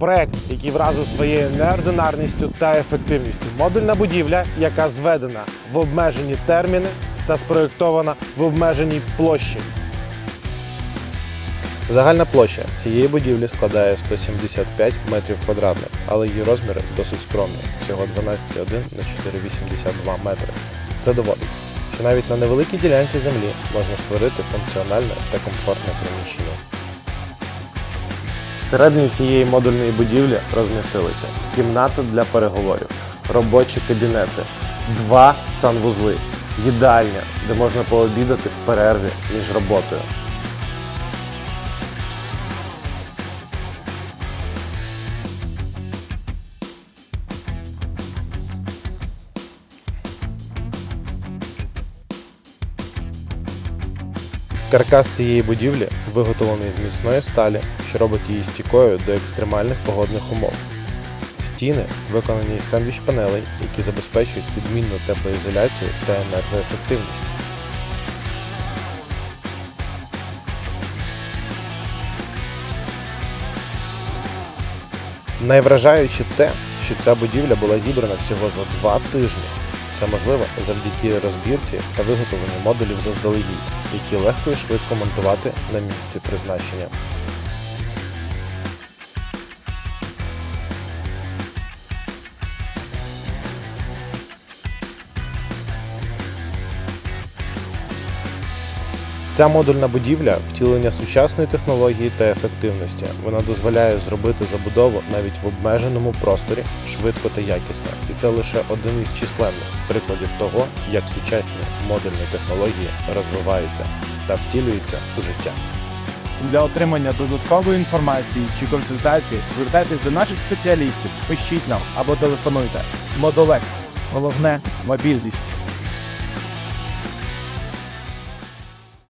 Проект, який вразив своєю неординарністю та ефективністю. Модульна будівля, яка зведена в обмежені терміни та спроєктована в обмеженій площі. Загальна площа цієї будівлі складає 175 метрів квадратних, але її розміри досить скромні всього 12,1 на 4,82 метри. Це доводить, що навіть на невеликій ділянці землі можна створити функціональне та комфортне приміщення. Всередині цієї модульної будівлі розмістилися кімната для переговорів, робочі кабінети, два санвузли, їдальня, де можна пообідати в перерві між роботою. Каркас цієї будівлі виготовлений з міцної сталі, що робить її стійкою до екстремальних погодних умов. Стіни виконані із сендвіч панелей, які забезпечують відмінну теплоізоляцію та енергоефективність. Найвражаюче те, що ця будівля була зібрана всього за два тижні. Це можливо завдяки розбірці та виготовленню модулів заздалегідь, які легко і швидко монтувати на місці призначення. Ця модульна будівля втілення сучасної технології та ефективності. Вона дозволяє зробити забудову навіть в обмеженому просторі швидко та якісно. І це лише один із численних прикладів того, як сучасні модульні технології розвиваються та втілюються у життя. Для отримання додаткової інформації чи консультації звертайтесь до наших спеціалістів, пишіть нам або телефонуйте. Модолекс. Головне мобільність.